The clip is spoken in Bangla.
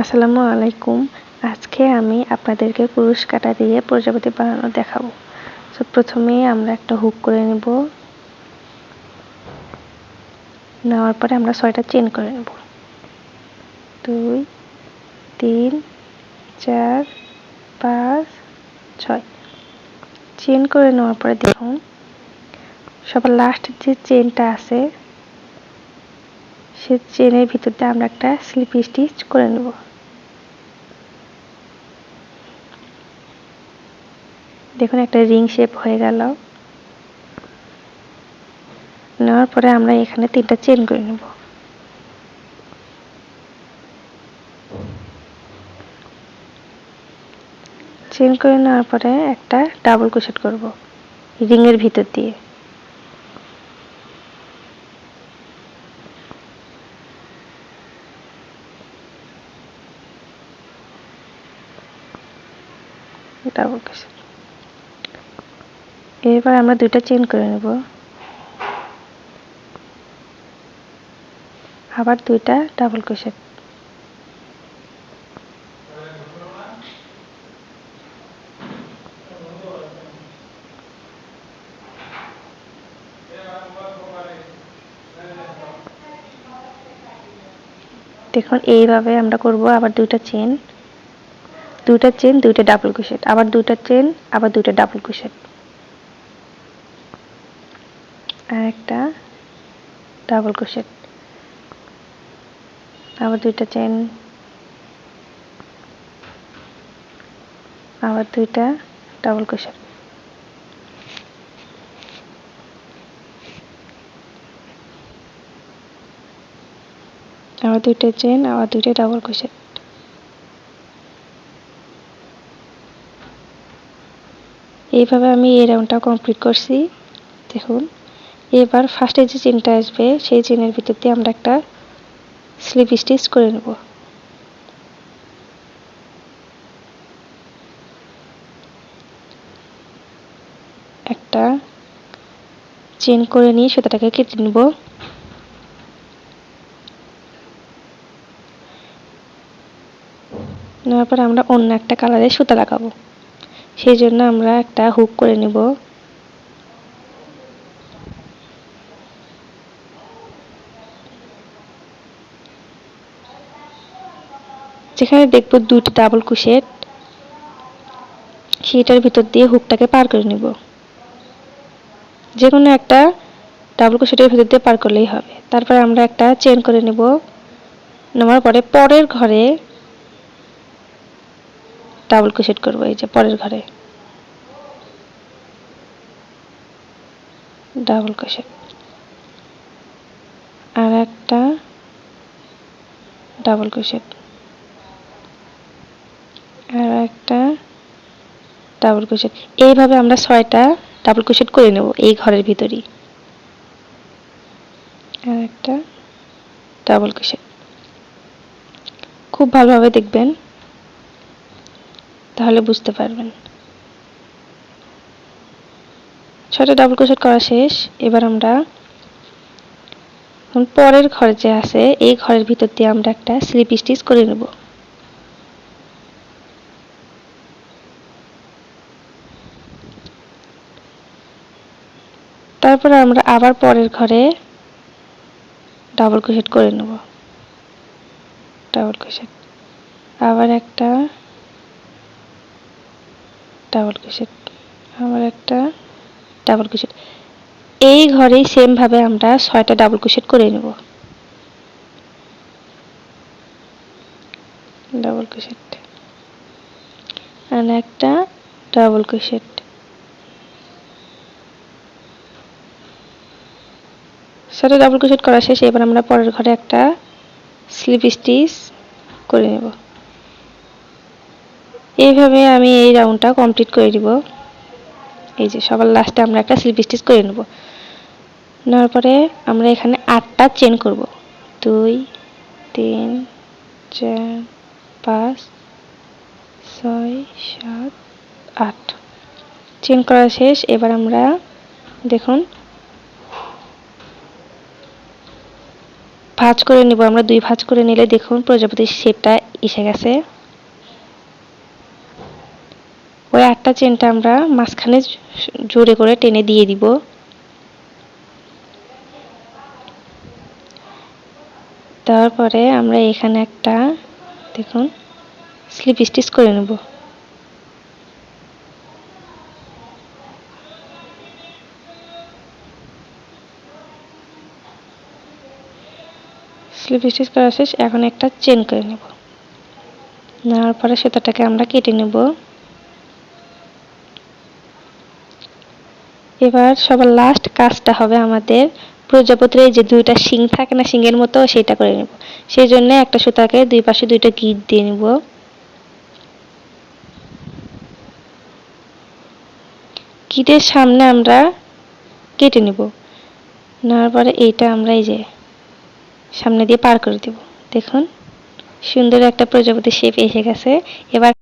আসসালামু আলাইকুম। আজকে আমি আপনাদেরকে কুরুশ কাটা দিয়ে প্রজাপতি বানানো দেখাবো। তো প্রথমে আমরা একটা হুক করে নেব। নেওয়ার পরে আমরা ছয়টা চেন করে নেব। দুই, তিন, চার, পাঁচ, ছয়। চেন করে নেওয়ার পরে দেখুন, সবার লাস্ট যে চেনটা আছে সে চেনের ভিতর দিয়ে আমরা একটা স্লিপ স্টিচ করে নেব। দেখুন, একটা রিং শেপ হয়ে গেল। নেওয়ার পরে আমরা এখানে তিনটা চেন করে নেব। চেন করে নেওয়ার পরে একটা ডাবল ক্রোশেট করব রিংয়ের ভিতর দিয়ে। ডাবল এবার আমরা দুইটা চেন করে নেব। আবার দুইটা ডাবল ক্রোশেট দেখুন, এইভাবে আমরা করব আবার দুইটা চেন দুইটা চেন দুইটা ডাবল ক্রোশেট আবার দুইটা চেন আবার দুইটা ডাবল ক্রোশেট আর একটা ডাবল ক্রোশেট আবার দুইটা চেন আবার দুইটা ডাবল ক্রোশেট আবার দুইটা চেন আবার দুইটা ডাবল ক্রোশেট এইভাবে আমি এই রাউন্ডটা কমপ্লিট করছি। দেখুন, এবার ফার্স্টে যে চেনটা আসবে, সেই চেনের ভিতর দিয়ে আমরা একটা স্লিপ স্টিচ করে নেব। একটা চেন করে নিয়ে সুতাটাকে কেটে নেব। নেওয়ার পর আমরা অন্য একটা কালারের সুতা লাগাবো। সেই জন্য আমরা একটা হুক করে নেব। যেখানে দেখব দুটি ডাবল কুশেট সেটার ভিতর দিয়ে হুকটাকে পার করে নেব। যে কোনো একটা ডাবল কুশেটের ভিতর দিয়ে পার করলেই হবে। তারপর আমরা একটা চেন করে নেব। নেওয়ার পরে পরের ঘরে ডাবল কুশেট করব, এই যে পরের ঘরে। ডাবল কুশেট আর একটা ডাবল কুশেট আর একটা ডাবল কুশেট এইভাবে আমরা ছয়টা ডাবল কুশেট করে নেব এই ঘরের ভিতরেই। আর একটা ডাবল কুশেট খুব ভালোভাবে দেখবেন তাহলে বুঝতে পারবেন। ছয়টা ডাবল ক্রোশেট করা শেষ। এবার আমরা পরের ঘর যে আছে, এই ঘরের ভিতর দিয়ে আমরা একটা স্লিপ স্টিচ করে নেব। তারপরে আমরা আবার পরের ঘরে ডাবল ক্রোশেট করে নেব। ডাবল ক্রোশেট আবার একটা ডাবল ক্রোশেট আবার একটা ডাবল ক্রোশেট এই ঘরেই সেম ভাবে আমরা ছয়টা ডাবল ক্রোশেট করে নেব। ডাবল ক্রোশেট আর একটা ডাবল ক্রোশেট ছয়টা ডাবল ক্রোশেট করা শেষ, এবার আমরা পরের ঘরে একটা স্লিপ স্টিচ করে নেব। এইভাবে আমি এই রাউন্ডটা কমপ্লিট করে দিব। এই যে সবার লাস্টে আমরা একটা স্লিপ স্টিচ করে নেব। নেওয়ার পরে আমরা এখানে আটটা চেন করব। দুই, তিন, চার, পাঁচ, ছয়, সাত, আট। চেন করা শেষ। এবার আমরা দেখুন, ভাঁজ করে নিব। আমরা দুই ভাঁজ করে নিলে দেখুন প্রজাপতির শেপটা এসে গেছে। ওই আটটা চেনটা আমরা মাঝখানে জোরে করে টেনে দিয়ে দিব। তারপরে আমরা এখানে একটা, দেখুন, স্লিপ স্টিচ করে নেব। স্লিপ স্টিচ করা শেষ, এখন একটা চেন করে নেব। নেওয়ার পরে সুতাটাকে আমরা কেটে নেব। এবার সবার লাস্ট কাজটা হবে আমাদের প্রজাপতির যে দুইটা শিং থাকে না শিংয়ের মতো, সেটা করে নেব। সেই জন্য একটা সুতাকে দুই পাশে দুইটা গিট দিয়ে নেব। গিটের সামনে আমরা কেটে নেব। নেওয়ার পরে এইটা আমরা এই যে সামনে দিয়ে পার করে দেব। দেখুন, সুন্দর একটা প্রজাপতি শেপ এসে গেছে। এবার